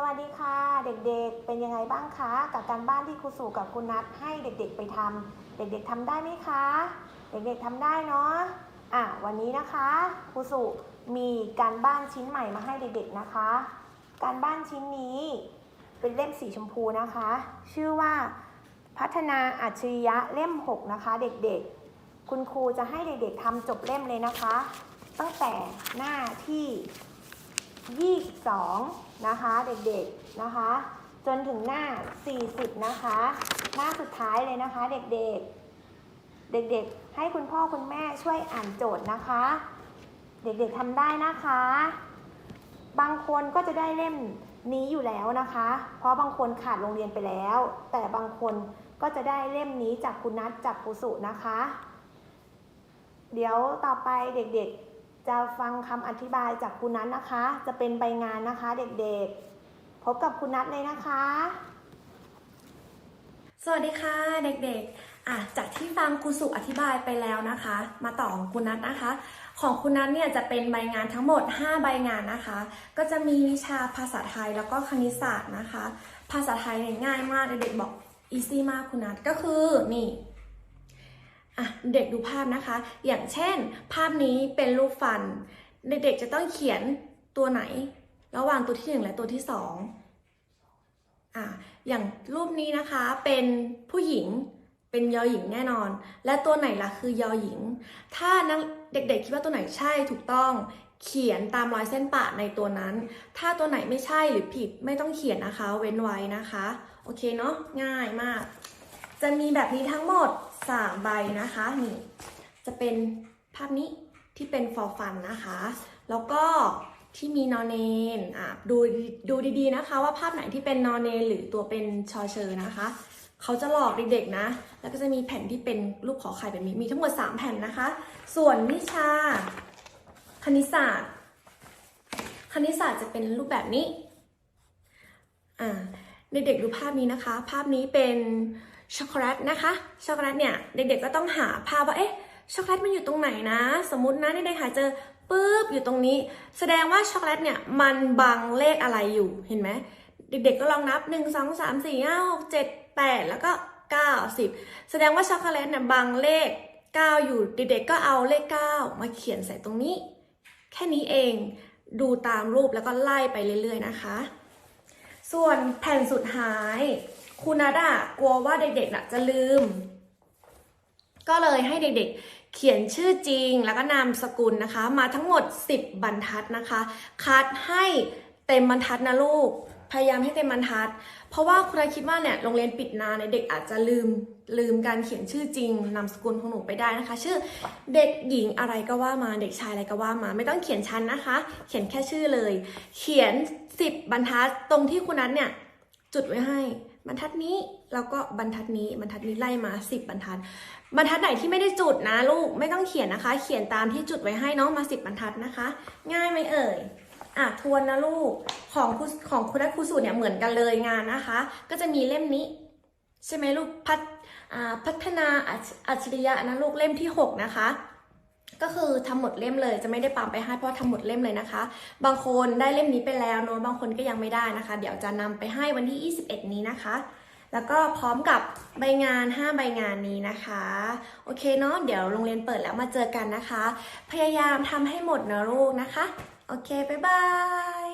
สวัสดีค่ะ เด็กๆ เป็นยังไงบ้างคะ กับการบ้านที่ครูสู่กับคุณนัทให้เด็กๆไปทำเด็กๆทำได้ไหมคะ เด็กๆทำได้เนาะอะวันนี้นะคะครูสู่มีการบ้านชิ้นใหม่มาให้เด็กๆนะคะ การบ้านชิ้นนี้เป็นเล่มสีชมพูนะคะ ชื่อว่าพัฒนาอัจฉริยะเล่ม 6 นะคะ เด็กๆ คุณครูจะให้เด็กๆทำจบเล่มเลยนะคะ ตั้งแต่หน้าที่ 22 นะคะเด็กๆนะคะ จนถึงหน้า 40 นะคะ หน้าสุดท้ายเลยนะคะเด็กๆ เด็กๆ ให้คุณพ่อคุณแม่ช่วยอ่านโจทย์นะคะ เด็กๆทำได้นะคะ บางคนก็จะได้เล่มนี้อยู่แล้วนะคะ เพราะบางคนขาดโรงเรียนไปแล้ว แต่บางคนก็จะได้เล่มนี้จากคุณนัทจากครูสุนะคะ เดี๋ยวต่อไปเด็กๆ จะฟังคำอธิบายจากคุณนัทนะคะ จะเป็นใบงานนะคะเด็กๆ พบกับคุณนัทเลยนะคะ สวัสดีค่ะเด็กๆอะจากที่ฟังครูสุอธิบายไปแล้วนะคะ มาต่อของคุณนัทนะคะ ของคุณนัทเนี่ยจะเป็นใบงานทั้งหมด 5 ใบงานนะคะ ก็จะมีวิชาภาษาไทยแล้วก็คณิตศาสตร์นะคะ ภาษาไทยเนี่ยง่ายมากเด็กๆบอกอีซี่มากคุณนัทก็คือนี่ อะเด็กดูภาพนะคะ อย่างเช่น ภาพนี้เป็นรูปฟัน เด็กๆจะต้องเขียนตัวไหน ระหว่างตัวที่หนึ่งและตัวที่สองอะอย่างรูปนี้นะคะเป็นผู้หญิงเป็นยอหญิงแน่นอน และตัวไหนล่ะคือยอหญิง ถ้านักเด็กๆคิดว่าตัวไหนใช่ถูกต้อง เขียนตามรอยเส้นปะในตัวนั้น ถ้าตัวไหนไม่ใช่หรือผิดไม่ต้องเขียนนะคะ เว้นไว้นะคะ โอเคเนาะง่ายมาก จะมีแบบนี้ทั้งหมด 3ใบนะคะนี่จะเป็นภาพนี้ที่เป็นฟอร์ฟันนะคะ แล้วก็ที่มีนอนเนนอะดูดูดีๆนะคะ ว่าภาพไหนที่เป็นนอนเนนหรือตัวเป็นชอเชอร์นะคะ เขาจะหลอกเด็กๆนะ แล้วก็จะมีแผ่นที่เป็นรูปขอไข่แบบนี้มีทั้งหมด 3 แผ่นนะคะ ส่วนวิชา คณิตศาสตร์ คณิตศาสตร์จะเป็นรูปแบบนี้อ่าเด็กๆดูภาพนี้นะคะ ภาพนี้เป็น ช็อกโกแลตนะคะ ช็อกโกแลตเนี่ยเด็กๆก็ต้องหาภาพว่าเอ๊ะช็อกโกแลตมันอยู่ตรงไหนนะ สมมตินะเด็กๆหาเจอปุ๊บอยู่ตรงนี้ แสดงว่าช็อกโกแลตเนี่ยมันบังเลขอะไรอยู่เห็นไหมเด็กๆก็ลองนับ 1 2 3 4 5 6 7 8 แล้วก็ 9 10 แสดงว่าช็อกโกแลตเนี่ยบังเลข 9 อยู่เด็กๆก็เอาเลข 9 มาเขียนใส่ตรงนี้ แค่นี้เองดูตามรูปแล้วก็ไล่ไปเรื่อยๆนะคะ ส่วนแผ่นสุดท้าย คุณนัดอะกลัวว่าเด็กๆน่ะจะลืม ก็เลยให้เด็กๆ เขียนชื่อจริงแล้วก็นามสกุลนะคะ มาทั้งหมด 10 บรรทัดนะคะ คัดให้เต็มบรรทัดนะลูก พยายามให้เต็มบรรทัด เพราะว่าคุณนายคิดว่าเนี่ยโรงเรียนปิดนานเนี่ยเด็กอาจจะลืมลืมการเขียนชื่อจริงนามสกุลของหนูไปได้นะคะ ชื่อเด็กหญิงอะไรก็ว่ามาเด็กชายอะไรก็ว่ามา ไม่ต้องเขียนชั้นนะคะ เขียนแค่ชื่อเลย เขียน 10 บรรทัดตรงที่คุณนัทเนี่ยจุดไว้ให้ บรรทัดนี้แล้วก็บรรทัดนี้บรรทัดนี้ไล่มา 10 บรรทัด บรรทัดไหนที่ไม่ได้จุดนะลูกไม่ต้องเขียนนะคะ เขียนตามที่จุดไว้ให้เน้องมา 10 บรรทัดนะคะ ง่ายไหมเอ่ยอะทวนนะลูกของครูของคุณและครูสูตรเนี่ยเหมือนกันเลยงานนะคะ ก็จะมีเล่มนี้ ใช่ไหมลูกพัฒพัฒนาอัจอัจฉริยะนะลูกเล่มที่ 6 นะคะ ก็คือทำหมดเล่มเลยจะไม่ได้ปั๊มไปให้เพราะทำหมดเล่มเลยนะคะ บางคนได้เล่มนี้ไปแล้วเนอะบางคนก็ยังไม่ได้นะคะ เดี๋ยวจะนำไปให้วันที่ 21 นี้นะคะ แล้วก็พร้อมกับใบงาน 5 ใบงานนี้นะคะ โอเคเนาะเดี๋ยวโรงเรียนเปิดแล้วมาเจอกันนะคะ พยายามทำให้หมดนะลูกนะคะ โอเค บ๊ายบาย